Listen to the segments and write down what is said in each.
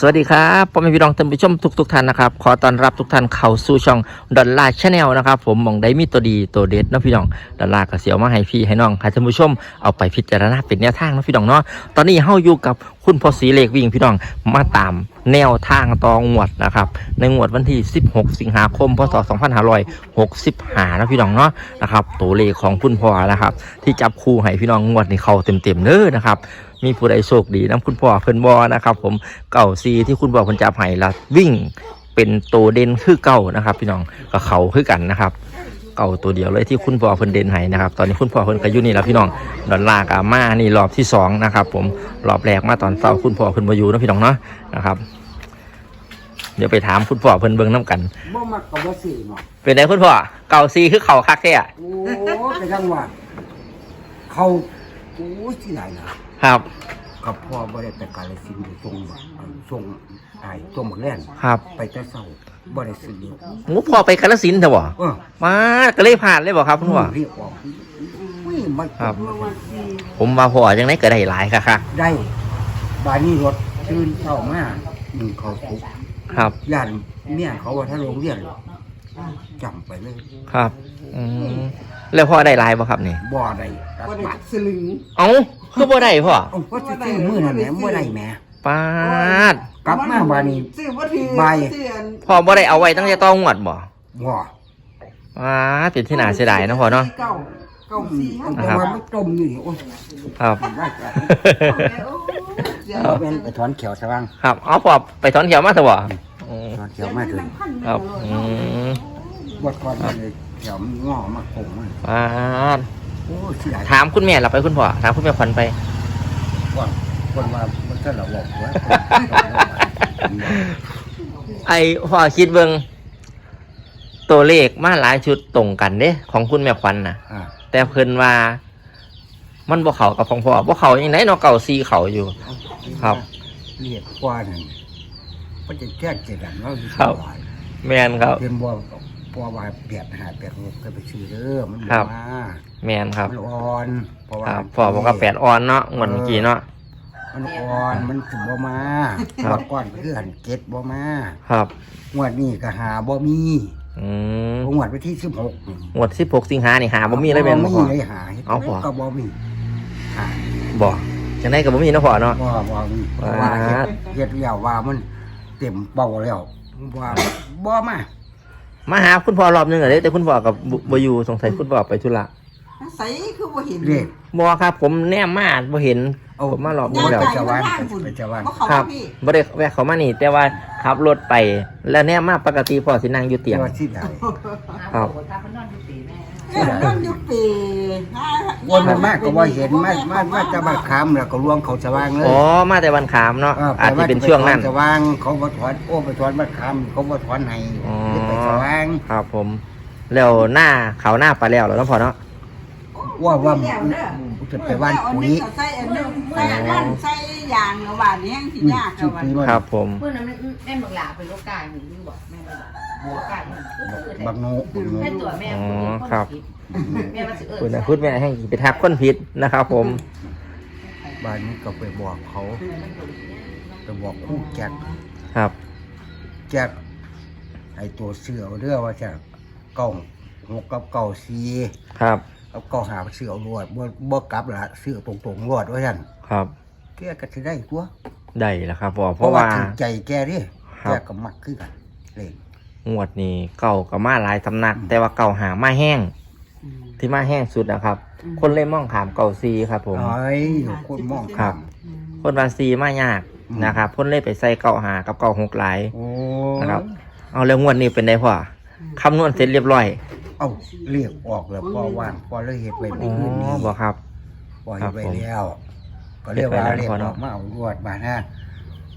สวัสดีครับพ่อแม่พี่น้องท่านผู้ชมทุกทุกๆท่านนะครับ ขอต้อนรับทุกท่านเข้าสู่ช่องดอลลาร์ชาแนลนะครับ ผมมองได้มีตัวดีตัวเด็ดนะพี่น้องดอลลาร์ก็เสียวมาให้พี่ให้น้องให้ท่านผู้ชมเอาไปพิจารณาเป็นแนวทางนะพี่น้องเนาะตอนนี้เฮาอยู่กับคุณพ่อสีเลขวิ่งพี่น้องมาตามแนวทางตองวดนะครับ ในงวดวันที่ 16 สิงหาคม พศ 2565นะพี่น้องเนาะนะครับตัวเลขของคุณพ่อนะครับ ที่จับคู่ให้พี่น้องงวดนี้เข้าเต็มๆเด้อนะครับ มีผู้ใดโชคดีนะคุณพ่อเพิ่นบอนะครับ ผมเก่าซีที่คุณพ่อเพิ่นจับให้ละวิ่งเป็นตัวเด่นคือเก่านะครับ พี่น้องก็เขาคือกันนะครับเก่าตัวเดียวเลยที่คุณพ่อเพิ่นเด่นให้นะครับตอนนี้คุณพ่อเพิ่นก็อยู่นี่แล้วพี่น้องดอลลาร์กับมานี่รอบที่สองนะครับ ผมรอบแรกมาตอนเช้าคุณพ่อเพิ่นมาอยู่นะพี่น้องเนาะนะครับ เดี๋ยวไปถามคุณพ่อเพิ่นเบิ่งน้กันบ่มักกับบ่ซื้อเนาะเป็นไงคุณพ่อเก่าซีคือเขาคักแท้อะโอ้ไปจังว่าเขาโอ้ยที่ไหนนะ ครับ กับพ่อบ่ได้ไปกาลสินธุ์ไปส่งบ่อันส่งไอ้ส่งบักแล่นครับไปแต่เช้าบ่ได้ซื้อหมูพ่อไปกาฬสินธุ์เถอะบ่เออมาก็เลยผ่านเลยบ่ครับคุณพ่อ เรียกออกอุ้ยมันครับ ผมว่าพ่อจังไดก็ได้หลายค่ะครับได้บาดนี้รถตื่นเช้ามาหนึ่งเขาสุกครับย่านเมียเขาว่าถ้าโรงเรียนจำไปเลยครับอืม แล้วพ่อได้หลายบ่ครับนี่บ่ได้ตักบาทสลึงเอ้าคือบ่ได้พ่อเอ้าก็สิซื้อมื้อนั้นแหมบ่ได้แหมปาดกลับมาบาดนี้ซื้อบ่ถือใบซื้ออันพ่อบ่ได้เอาไว้ตั้งแต่ต้องงวดบ่บ่ปาดเป็นที่น่าเสียดายเนาะพ่อเนาะเก่าเก่าสี่ห้าแต่ว่ามันจมอยู่นี่โอ้ยครับได้จ้ะเดี๋ยวเอาเป็นไปถอนเขียวสว่างครับเอาพ่อไปถอนเขียวมาซะบ่อืมถอนเขียวมาถึงครับอืม บดก่อนเลยเขียวมันงอมาคงมันปาดโอ้เสียดายถามคุณแม่เราไปคุณพ่อถามคุณแม่ขวัญไปก่อนคนว่ามันก็ระบบไว้ไอ้พ่อคิดเบิ่งตัวเลขมาหลายชุดตรงกันเด้ของคุณแม่ขวัญน่ะอ่าแต่เพิ่นว่า มันบ่เข้ากับของพ่อบ่เข้าอย่างไหนเนาะเก่าซีเขาอยู่ ครับ เรียกกว่านั่นมันจะแจ้งเจดันว่าอยู่ครับที่ไหนแม่นครับ เป็นบั วบัววายเปียกหาเปียกลูกก็ไปซื้อเด้อมันครับมาแม่นครับมันอ่อนเพราะว่า ครับพ่อบอกว่าแปดออนเนาะงวดเมื่อกี้เนาะ มันอ่อนมันถึงบ่มาครับงวดก่อนคือหันเก็ดบ่มาครับ งวดนี้ก็หาบ่มีอืมงวดไปที่สิบหกงวด16สิงหานี่หาบ่มีเลยแม่นบ่บ่พ่อ มีเลยหาเอาพ่อ ก็บ่มีหาบ่จังได๋ก็บ่มีเนาะพ่อเนาะ บ่บ่มีเพราะว่าเฮ็ดเฮ็ดแล้วว่ามันเต็มเป้าแล้วว่าบ่มา มาหาคุณพ่อรอบหนึงอะเด้แต่คุณพ่อกับบ่บ่อยู่สงสัยคุณพ่อไปธุระใส่คือบ่เห็นเรียกบ่ครับ ผมแนมมาบ่เห็นเอาผมมารอบนี้ย่างแล้วไก่จะวางข้างฝุ่นไปจะวาง บ่เข้าครับพี่บ่ได้แวะเข้ามานี่ แต่ว่าขับรถไป แล้วแนมมาปกติพ่อสินั่งอยู่เตียง ว่าที่ใดครับ เอ้ยมันอยู่ปีห้าวันมันมากก็บ่เห็นมามามาจะมาค้ำแล้วก็ลวงเขาสว่างเลยอ๋อมาแต่วันขามเนาะเอาจจะเป็นช่วงนั้นไปถอสว่างเขาบ่ถอนโอ้ไปถอนมาค้ำเขาบ่ถอนให้อ๋อไปสว่างครับผม แล้วหน้าเขาหน้าไปแล้วเหรอเนาะพ่อเนาะว่าว่าแล้วเด้อจะไปบ้านปุ๋ยใส่อันนึงใส่อันนั้นใส่ยางแล้วว่านี่ยังสิยากสิแล้วว่าปีมันครับผมเพื่อนนั้นแม่บักหลาเป็นโรคกายหนูรู้บอกแม่บักหลาบัวกายหนู บักโนบักโนแม่ตัวแม่อ๋อคนนี้ครับแม่มาสิเออคุณนะพูดแม่ให้ไปทักคนผิดนะครับ ผมบ้านนี้ก็ไปบอกเขาไปบอกคู่แจกครับแจกไอตัวเสือเรื่องว่าจะเก้าหกกับเก้าสี่ครับกับเก้าหาเสือรวดบ่บ่กลับละเสือตรงๆรวดว่าฉันครับ แกก็จะได้ตัวได้แล้วครับพ่อเพเพราะราะว่าว่าถึงใจแกดิครัแกบก็มักคือกันเลย งวดนี้เก่ากับมาหลายสำนัก แต่ว่าเก่าหามาแห้งที่มาแห้งสุดนะครับคนเลยมองขามเก่าซีครับ ผมเอ้ยคนมองครับคนวาซีมายากนะครับคนเลยไปใส่เก่าหากับเก่าหกหลาย โอ้นะครับ เอาแล้วงวดนี้เป็นไงพ่อคำนวณเสร็จเรียบร้อยเอาเรียกออกแล้วพอว่างพอเลยเห็ดไปอ๋เมื่อคืนนี้อบอกครับ พอเห็ดไปแล้วก็เรียกว่าเฮ็ดไปแล้วเรียกพออเนาะอกมาเอารวดมาฮะ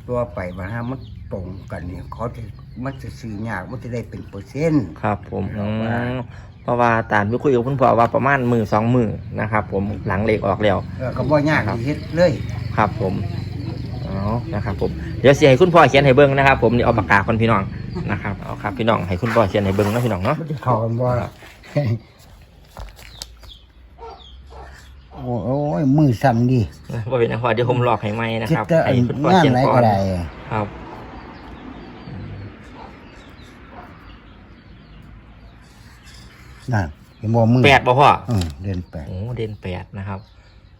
ตัวไปมาฮะมันตรงกันเนี่ยเขาจะ มันจะซื้อยากมันจะได้เป็นเปอร์เซ็นต์ครับ ผมเพอืราะว่ามเพราะว่าตามที่คุยกับคุณพ่อว่าประมาณมือสองมือนะครับผมหลังเลขออกแล้ว เออก็บ่ยากครับที่เฮ็ดเลยครับผมเอานะครับผม เดี๋ยวเสียให้คุณพ่อเขียนให้เบิ้งนะครับ ผมนี่เอาปากกาคนพี่น้องนะครับเอาครับพี่น้องให้คุณพ่อเขียนให้เบิ้งนะพี่น้องเนาะมันจะเข้ากันบ่ล่ะ โอ้โอ้ยมือสั่นดิว่าเป็นนะพ่อเดี๋ยวผมหลอกให้ไหมนะคิดครับแต่อัให้นคุณพ่องานเขียนไหนก่อก็นได้ ครับ นั่นเห็นบ่มือแปดบ่พ่ออืมเดือนแปดโอ้เด่นแปดนะครับ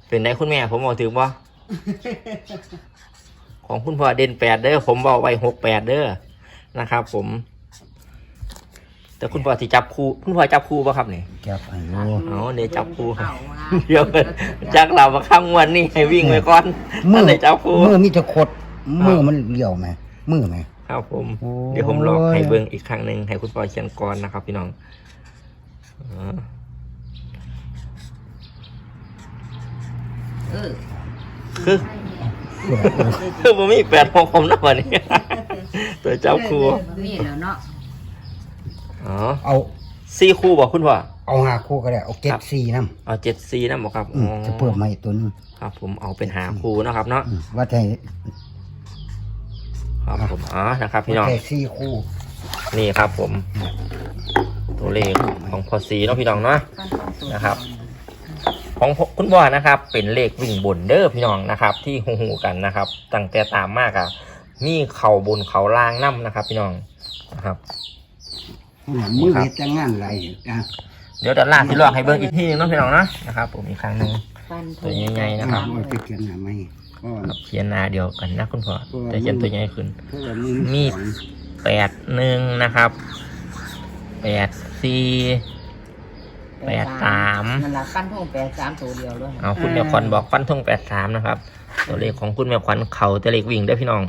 เป็นไงคุณแม่ผมบอกถึงบ่ของคุณพ่อเด่นแปดเด้อผมบอกไว้หกแปดเด้อนะครับ ผม แต่คุณพ่อที่จับคู่คุณพ่อจับคู่ป่ะครับเนี่ยจับให้โยอ๋อเดี๋ยวจับคู่เอามาเดี๋ยวกันจากเรามาข้ามงวันนี่ให้วิ่งไปก่อนมืนั่นเลยจับคู่มือมีแต่ขดมือมันเลี้ยวไหมมือไหมครับผมโอ้ยเดี๋ยวผมลอกให้เบิ้งอีกครั้งหนึ่งให้คุณพ่อเขียนก่อนนะครับ พี่น้องอ๋อ เออคือคือผมมีแปดหกผมนะวันนี้ตัวเจ้าคู่นี่แล้วเนาะอ๋อเอาสี่คู่บอกคุณพ่อเอาหาคู่ก็ได้เอาเก็ครับบสี่น้เอาเจ็ดสี่นะบอกครับำอืมจะเพิ่มมาอีกตัวหนึงครับ ผมเอาเป็นหาคู่นะครับเนาะอืมว่าแต่ครับผมอ๋อนะครับ พี่น้องว่าแต่สี่คู่นี่ครับผม ตัวเลขของพอสีเนาะพี่น้องเนาะฟันต้องตัวนะครับ ของคุณพ่อนะครับ เป็นเลขวิ่งบนเด้อพี่น้องนะครับ ที่หูๆกันนะครับ ตั้งแต่ตามมากอะมีเข่าบนเข่าล่างน้ำนะครับ พี่น้องนะครับมือเฮ็ดจะงานไรอะเดี๋ยวดัดล่างที่ลอกให้เบิ้งอีกทีหนึงเนาะพี่น้องเนาะนะครับ ผมอีกครั้งหนึ่งฟันตัวใหญ่ๆนะครับเอาไปเขียนหน้าไม่ก็ครับเขียนหนาเดียวกันนะคุณพ่อแต่เขียนตัวใหญ่ขึ้นเพราะว่ามือมีสองแปดหนึ่งนะครับ แปดสี่แปดสามนั่นละฟันทงแปดสามตัวเดียวเลยเอาคุณแม่ขวัญบอกฟันทงแปดสามนะครับ ตัวเลขของคุณแม่ขวัญเขาแต่เลขวิ่งได้อพี่น้อง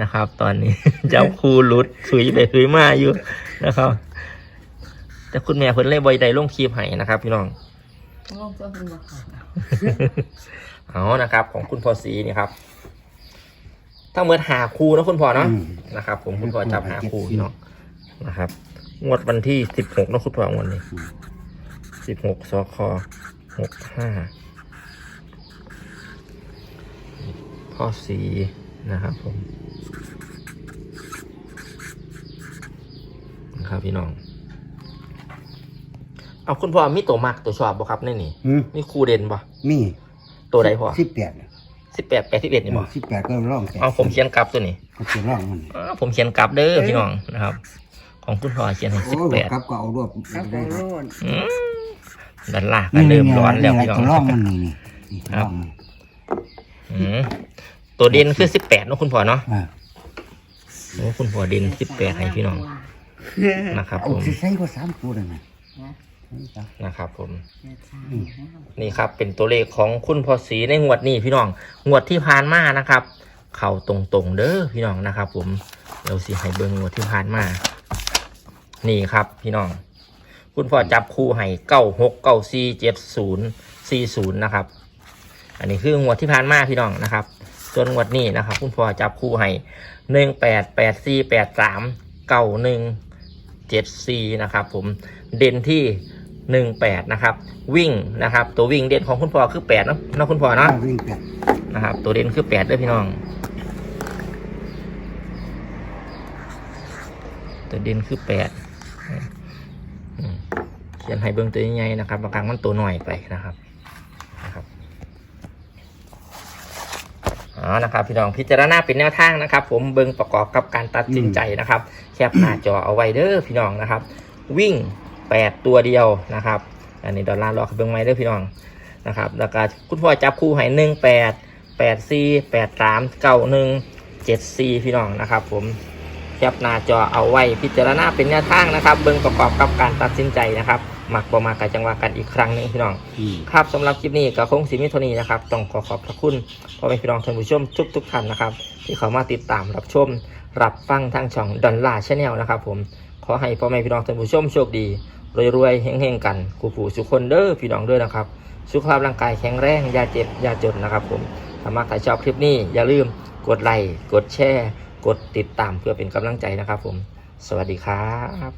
นะครับ ตอนนี้ เจ้าครูหลุดสุยไปสุยมาอยู่นะครับ แต่คุณแม่เพิ่นเลยบอยใดลงคลิปให้นะครับ พี่น้องงงตัวเป็นบ่ค่ะเอานะครับ ของคุณพ่อสีนี่ครับทั้งหมดหาคู่นะคุณพ่อเนาะอืมนะครับ ผมคุณพ่อจับหาคู่พี่น้องนะครับ งวดวันที่สิบหกนะคุณพ่องวดนี้สิบหกสคหกห้าพ่อสีนะครับผมนะครับพี่น้อง เอาคุณพ่อมีตัวมักตัวชอบบ่ครับในนี่อืมมีครูเด่นบ่มีตัวใดพ่อสิบแปดสิบแปดแปดสิบเอ็ดนี่บ่สิบแปดก็ร่องแต่เอาผมเขียนกลับตัวนี้เขาจะร่องมันอ๋อผมเขียนกลับเด้อพี่น้องนะครับ ของคุณพ่อเขียนให้โอ้สิบยแปดครับก็เอารวบครับได้โลดดันลากกันเริ่มร้อนแล้วนี่พี่น้องก็ร่องมันนี่นี่นี่ครับร่องมันอืมตัวเด่นคือสิบแปดนาะคุณพ่อเนาะอ่าโอ้คุณพ่อเด่นสิบแปดให้พี่น้องนะครับเอาผมสิใส่ก็สามตัวเลยนะนะครับผมแปดสามนี่ครับ เป็นตัวเลขของคุณพ่อสีในงวดนี้พี่น้องงวดที่ผ่านมานะครับ เข่าตรงๆเด้อพี่น้องนะครับ ผมเราสิให้เบิ่งงวดที่ผ่านมา นี่ครับพี่น้อง คุณพ่อจับคู่ให้เก้าหกเก้าสี่เจ็ดศูนย์สี่ศูนย์นะครับ อันนี้คืองวดที่ผ่านมาพี่น้องนะครับส่วนงวดนี้นะครับ คุณพ่อจับคู่ให้หนึ่งแปดแปดสี่แปดสามเก้าหนึ่งเจ็ดสี่นะครับ ผมเด่นที่หนึ่งแปดนะครับ วิ่งนะครับ ตัววิ่งเด่นของคุณพ่อคือแปดเนาะเนาะคุณพ่อเนาะเอาวิ่งแปดนะครับ ตัวเด่นคือแปดด้วยพี่น้อง ตัวเด่นคือแปดอืม เขียนให้เบิ้งตัวใหญ่ๆนะครับบางครั้งมันตัวหน่อยไปนะครับนะครับอ๋อนะครับพี่น้องพิจารณาเป็นแนวทางนะครับ ผมเบิ้งประกอบกับการตัดสินใจนะครับ แคปหน้าจอเอาไว้เด้อพี่น้องนะครับ วิ่งแปดตัวเดียวนะครับ อันนี้ดอลลาร์รอเบิ้งไม้เด้อพี่น้องนะครับ แล้วก็คุณพ่อจับคู่ให้หนึ่งแปดแปดสี่แปดสามเก้าหนึ่งเจ็ดสี่พี่น้องนะครับ ผมแคปหน้าจอเอาไว้พิจารณาเป็นแนวทางนะครับ เบิ้งประกอบกับการตัดสินใจนะครับ มักประมากันจังหวะกันอีกครั้งหนึงพี่น้อง อืม ครับสำหรับคลิปนี้ก็คงสิมิโทานีนะครับ ต้องขอขอบพระคุณพ่อแม่พี่น้องท่านผู้ชมทุกทุกๆท่านนะครับ ที่เข้ามาติดตามรับชม รับฟังทางช่องดอนล่าชาแนลนะครับ ผมขอให้พ่อแม่พี่น้องท่านผู้ชมโชคดีรวยๆเฮงๆกันกูผู้สุขคนเด้อพี่น้องเด้อนะครับ สุขภาพร่างกายแข็งแรงอย่าเจ็บอย่าจนนะครับผมถ้ามาใครชอบคลิปนี้อย่าลืมกดไลค์กดแชร์ กดติดตามเพื่อเป็นกำลังใจนะครับ ผม สวัสดีครับ